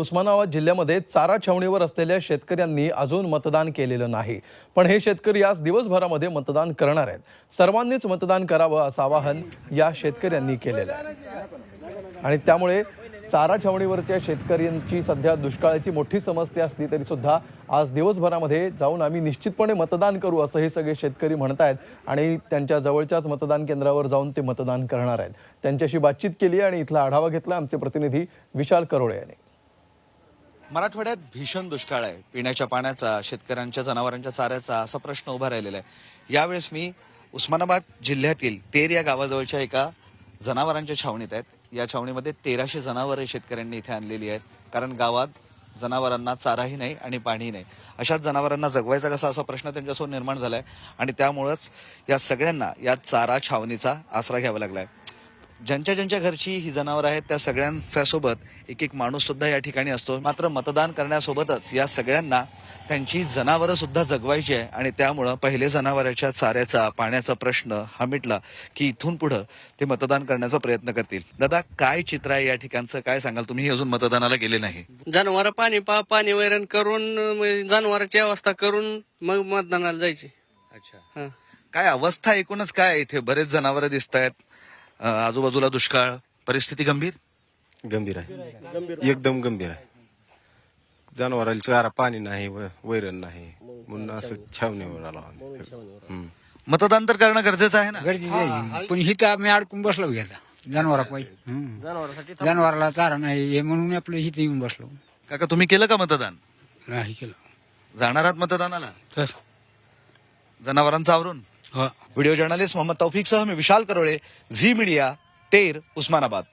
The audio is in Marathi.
उस्मानाबाद जिल्ह्यामध्ये चारा छावणीवर असलेल्या शेतकऱ्यांनी अजून मतदान केलेलं नाही. पण हे शेतकरी आज दिवसभरामध्ये मतदान करणार आहेत. सर्वांनीच मतदान करावं असं आवाहन या शेतकऱ्यांनी केलेलं आहे. आणि त्यामुळे चारा छावणीवरच्या शेतकऱ्यांची सध्या दुष्काळाची मोठी समस्या असली तरी सुद्धा आज दिवसभरामध्ये जाऊन आम्ही निश्चितपणे मतदान करू असं हे सगळे शेतकरी म्हणत आहेत. आणि त्यांच्या जवळच्याच मतदान केंद्रावर जाऊन ते मतदान करणार आहेत. त्यांच्याशी बातचीत केली आणि इथला आढावा घेतला आमचे प्रतिनिधी विशाल करोळे यांनी. मराठवाड्यात भीषण दुष्काळ आहे. पिण्याच्या पाण्याचा शेतकऱ्यांच्या जनावरांच्या चाऱ्याचा असा प्रश्न उभा राहिलेला आहे. यावेळेस मी उस्मानाबाद जिल्ह्यातील तेर या गावाजवळच्या एका जनावरांच्या छावणीत आहेत. या छावणीमध्ये तेराशे जनावरं शेतकऱ्यांनी इथे आणलेली आहेत. कारण गावात जनावरांना चाराही नाही आणि पाणीही नाही. अशाच जनावरांना जगवायचा कसा असा प्रश्न त्यांच्यासमोर निर्माण झाला आहे आणि त्यामुळंच या सगळ्यांना या चारा छावणीचा आसरा घ्यावा लागला आहे ज्यांच्या ज्यांच्या घरची ही जनावर आहेत त्या सगळ्यांच्या सोबत एक एक माणूस सुद्धा या ठिकाणी असतो. मात्र मतदान करण्यासोबतच या सगळ्यांना त्यांची जनावरं सुद्धा जगवायची आहे आणि त्यामुळं पहिले जनावरांच्या चाऱ्याचा पाण्याचा प्रश्न हा मिटला की इथून पुढं ते मतदान करण्याचा प्रयत्न करतील. दादा काय चित्र आहे या ठिकाणचं? काय सांगाल तुम्ही? अजून मतदानाला गेले नाही. जनावर पाणी पा पाणी वैरण करून जनावरांची अवस्था करून मग मतदानाला जायचे. अच्छा. काय अवस्था एकूणच काय इथे? बरेच जनावरं दिसत आहेत आजूबाजूला दुष्काळ परिस्थिती गंभीर? गंभीर आहे. एकदम गंभीर आहे. जनावराला चारा पाणी नाही व- वैरण नाही. म्हणून असं छावणीवर आलो आम्ही. हम्म. मतदान तर करणं गरजेचं आहे ना? गरजेचं आहे. पण हिथं आम्ही अडकून बसलो घेता जनावरा पाहिजे जनावराला चारा नाही हे म्हणून आपलं इथे येऊन बसलो. काका तुम्ही केलं का मतदान? नाही केलं. जाणार आहात मतदानाला? तर? जनावरांचं आवरून? हो व्हिडिओ जर्नलिस्ट मोहम्मद तौफिकसह मी विशाल करोळे झी मीडिया तेर उस्मानाबाद.